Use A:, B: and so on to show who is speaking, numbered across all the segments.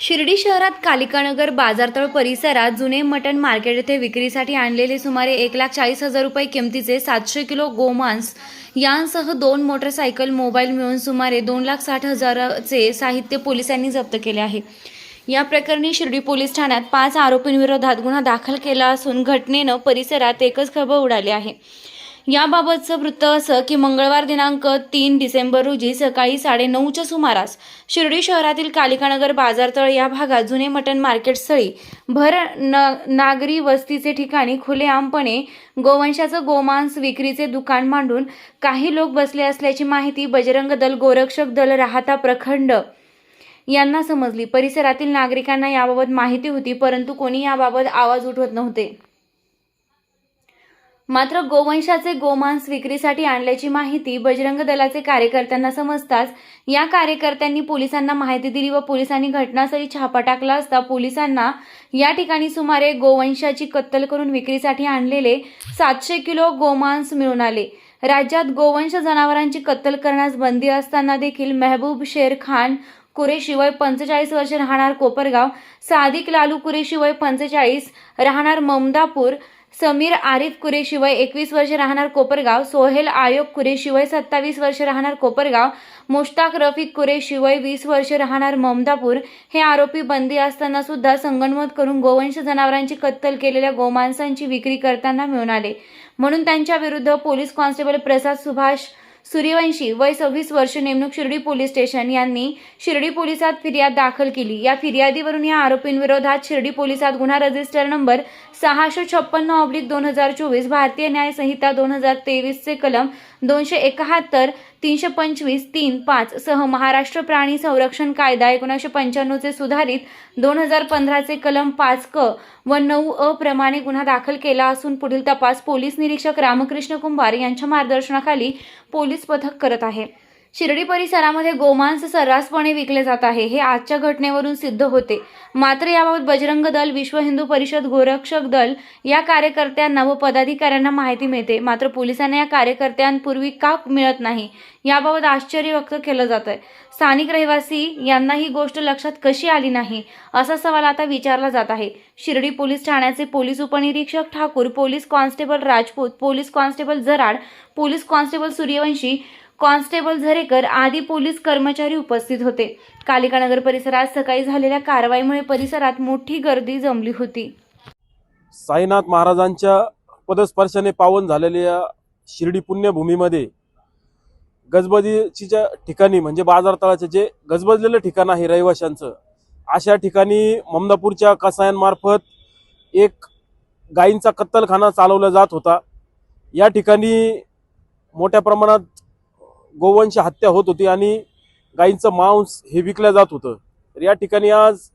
A: शिर्डी शहरात कालिकानगर बाजारतळ परिसरात जुने मटण मार्केट येथे विक्रीसाठी आणलेले सुमारे एक लाख चाळीस हजार रुपये किमतीचे सातशे किलो गोमांस यांसह दोन मोटरसायकल मोबाईल मिळून सुमारे दोन लाख साठ हजाराचे साहित्य पोलिसांनी जप्त केले आहे. या प्रकरणी शिर्डी पोलीस ठाण्यात पाच आरोपींविरोधात गुन्हा दाखल केला असून घटनेनं परिसरात एकच खळबळ उडाली आहे. याबाबतचं वृत्त असं की मंगळवार दिनांक तीन डिसेंबर रोजी सकाळी साडेनऊच्या सुमारास शिर्डी शहरातील कालिकानगर बाजारतळ या भागात जुने मटण मार्केट स्थळी भर न नागरी वस्तीचे ठिकाणी खुलेआमपणे गोवंशाचं गोमांस विक्रीचे दुकान मांडून काही लोक बसले असल्याची माहिती बजरंग दल गोरक्षक दल राहता प्रखंड यांना समजली. परिसरातील नागरिकांना याबाबत माहिती होती परंतु कोणी याबाबत आवाज उठवत नव्हते. मात्र गोवंशाचे गोमांस विक्रीसाठी आणल्याची माहिती बजरंग दलाचे कार्यकर्त्यांना समजताच या कार्यकर्त्यांनी पोलिसांना माहिती दिली व पोलिसांनी घटनास्थळी छापा टाकला असता पोलिसांना या ठिकाणी सुमारे गोवंशाची कत्तल करून विक्रीसाठी आणलेले सातशे किलो गोमांस मिळून आले. राज्यात गोवंश जनावरांची कत्तल करण्यास बंदी असताना देखील मेहबूब शेर खान कुरेशी वय पंचेचाळीस वर्ष राहणार कोपरगाव सादिक लालू कुरेशी वय पंचेचाळीस राहणार ममदापूर समीर आरिफ कुरेशिवय एकवीस वर्ष राहणार कोपरगाव सोहेल आयोग कुरेशिवय सत्तावीस वर्ष राहणार कोपरगाव मुश्ताक रफिक कुरेशिवय वीस वर्ष राहणार ममदापूर. हे आरोपी बंदी असताना सुद्धा संगणमत करून गोवंश जनावरांची कत्तल केलेल्या गोमांसांची विक्री करताना मिळून आले. म्हणून त्यांच्या विरुद्ध पोलीस कॉन्स्टेबल प्रसाद सुभाष सूर्यवंशी वय सव्वीस वर्ष नेमणूक शिर्डी पोलीस स्टेशन यांनी शिर्डी पोलिसात फिर्याद दाखल केली. या फिर्यादीवरून या आरोपींविरोधात शिर्डी पोलिसात गुन्हा रजिस्टर नंबर सहाशे छप्पन्न ऑब्लिक दोन हजार चोवीस भारतीय न्याय संहिता दोन हजार तेवीसचे कलम दोनशे एकाहत्तर तीनशे पंचवीस तीन पाच सह महाराष्ट्र प्राणी संरक्षण कायदा एकोणीसशे पंच्याण्णवचे सुधारित दोन हजार पंधराचे कलम पाच क व नऊ अ प्रमाणे गुन्हा दाखल केला असून पुढील तपास पोलीस निरीक्षक रामकृष्ण कुंभार यांच्या मार्गदर्शनाखाली पोलीस पथक करत आहे. शिर्डी परिसरामध्ये गोमांस सर्रासपणे विकले जात आहे. हे आजच्या घटनेवरून सिद्ध होते. मात्र याबाबत बजरंग दल विश्व हिंदू परिषद गोरक्षक दल या कार्यकर्त्यांना व पदाधिकाऱ्यांना माहिती मिळते. मात्र पोलिसांना या कार्यकर्त्यांपूर्वी का मिळत नाही याबाबत आश्चर्य व्यक्त केलं जात आहे स्थानिक रहिवासी यांना ही गोष्ट लक्षात कशी आली नाही असा सवाल आता विचारला जात आहे. शिर्डी पोलीस ठाण्याचे पोलीस उपनिरीक्षक Thakur police constable Rajput police constable Jarad police constable Suryavanshi constable Zarekar आदी पोलीस कर्मचारी उपस्थित होते. कालिकानगर परिसरात सकाळी झालेल्या कारवाईमुळे परिसरात मोठी गर्दी जमली होती.
B: साईनाथ महाराजांच्या पदस्पर्शाने पावन झालेल्या शिर्डी पुण्यभूमीमध्ये गजबजीच्या ठिकाणी म्हणजे बाजारतळाचे जे गजबजलेलं ठिकाण आहे रहिवाशांचं अशा ठिकाणी ममदापूरच्या कसायांमार्फत एक गायींचा कत्तलखाना चालवला जात होता. या ठिकाणी मोठ्या प्रमाणात गोवंश हत्या होत होती आणि गायींचं मांस हे विकलं जात होतं. तर या ठिकाणी आज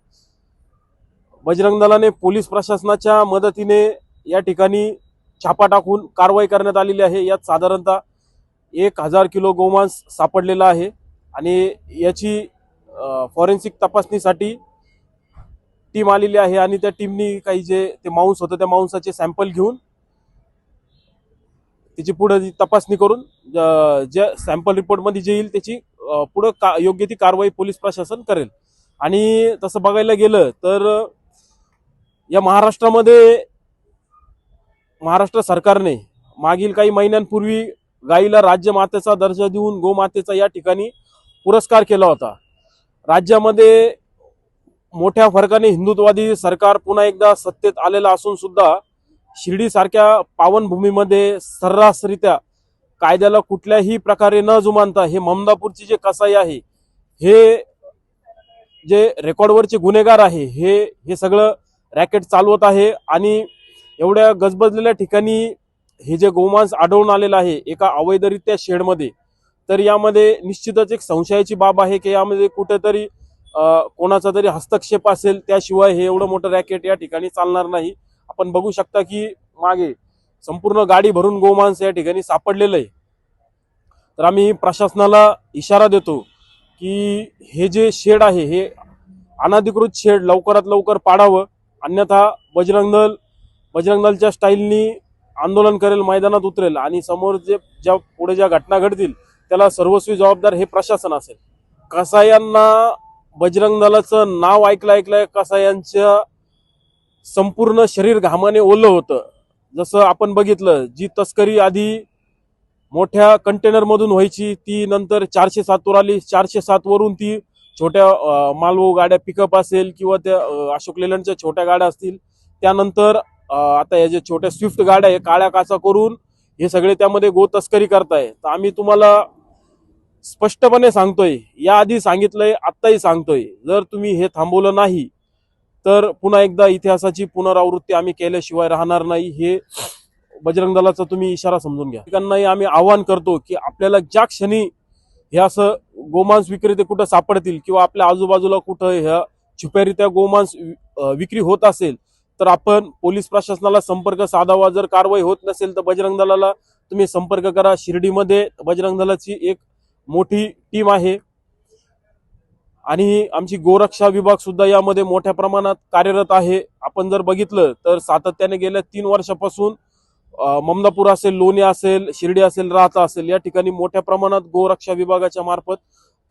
B: बजरंग दलाने पोलीस प्रशासनाच्या मदतीने या ठिकाणी छापा टाकून कारवाई करण्यात आलेली आहे. यात साधारणतः एक हजार किलो गोमांस सापडलेला आहे आणि याची फॉरेन्सिक तपासणीसाठी टीम आलेली आहे आणि त्या टीमनी काही जे ते मांस होतं त्या मांसाचे सॅम्पल घेऊन त्याची पुढे तपासणी करून ज्या सॅम्पल रिपोर्टमध्ये जे येईल त्याची पुढं का योग्य ती कारवाई पोलीस प्रशासन करेल. आणि तसं बघायला गेलं तर या महाराष्ट्रामध्ये महाराष्ट्र सरकारने मागील काही महिन्यांपूर्वी गायीला राज्यमातेचा दर्जा देऊन गोमातेचा या ठिकाणी पुरस्कार केला होता. राज्यामध्ये मोठ्या फरकाने हिंदुत्ववादी सरकार पुन्हा एकदा सत्तेत आलेलं असून सुद्धा शिर्डीसारख्या पावनभूमीमध्ये सर्रासरित्या कायद्याला कुठल्याही प्रकारे न जुमानता हे ममदापूरची जे कसाई आहे हे जे रेकॉर्डवरचे गुन्हेगार आहे हे हे सगळं रॅकेट चालवत आहे आणि एवढ्या गजबजलेल्या ठिकाणी हे जे गोमांस आढळून आलेलं आहे एका अवैधरित्या शेडमध्ये तर यामध्ये निश्चितच एक संशयाची बाब आहे की यामध्ये कुठेतरी कोणाचा तरी हस्तक्षेप असेल त्याशिवाय हे एवढं मोठं रॅकेट या ठिकाणी चालणार नाही. आपण बघू शकता की मागे संपूर्ण गाडी भरून गोमांस या ठिकाणी सापडलेलं आहे. तर आम्ही प्रशासनाला इशारा देतो की हे जे शेड आहे हे अनाधिकृत शेड लवकरात लवकर पाडावं. अन्यथा बजरंग दल बजरंग दलच्या स्टाईलनी आंदोलन करेल मैदानात उतरेल आणि समोर जे ज्या पुढे ज्या घटना घडतील त्याला सर्वस्वी जबाबदार हे प्रशासन असेल. कसायांना बजरंग दलाचं नाव ऐकलं ऐकलंय कसायांच्या संपूर्ण शरीर घामाने ओलं होतं. जसं आपण बघितलं जी तस्करी आधी मोठ्या कंटेनरमधून व्हायची ती नंतर चारशे सातवर आली. चारशे सातवरून ती छोट्या अं, मालवाहू गाड्या पिकअप असेल किंवा त्या अशोक लेलंडच्या छोट्या गाड्या असतील. त्यानंतर आता या ज्या छोट्या स्विफ्ट गाड्या आहे काळ्या काचा करून हे सगळे त्यामध्ये गो तस्करी करताय. तर आम्ही तुम्हाला स्पष्टपणे सांगतोय याआधी सांगितलंय आत्ताही सांगतोय. जर तुम्ही हे थांबवलं नाही तर पुन्हा एकदा इतिहासाची पुनरावृत्ती आम्ही केल्याशिवाय राहणार नाही. हे बजरंग दलाचा तुम्ही इशारा समजून घ्या. त्यांनाही आम्ही आवाहन करतो की आपल्याला ज्या क्षणी हे असं गोमांस विक्रेते कुठं सापडतील किंवा आपल्या आजूबाजूला कुठं ह्या छुप्यारित्या गोमांस विक्री होत असेल तर आपण पोलीस प्रशासनाला संपर्क साधावा. जर कारवाई होत नसेल तर बजरंग दलाला तुम्ही संपर्क करा. शिर्डीमध्ये बजरंग दलाची एक मोठी टीम आहे. आणि आमची गोरक्षा विभाग सुद्धा यामध्ये मोठ्या प्रमाणात कार्यरत आहे. आपण जर बघितलं तर सातत्याने गेल्या तीन वर्षापासून ममदापूर असेल लोणी असेल शिर्डी असेल राहता असेल या ठिकाणी मोठ्या प्रमाणात गोरक्षा विभागाच्या मार्फत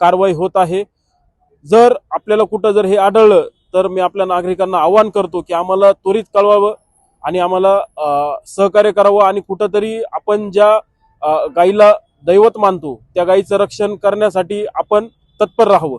B: कारवाई होत आहे. जर आपल्याला कुठं जर हे आढळलं तर मी आपल्या नागरिकांना आवाहन करतो की आम्हाला त्वरित कळवावं आणि आम्हाला सहकार्य करावं आणि कुठंतरी आपण ज्या गाईला दैवत मानतो त्या गाईचं रक्षण करण्यासाठी आपण तत्पर राहावं.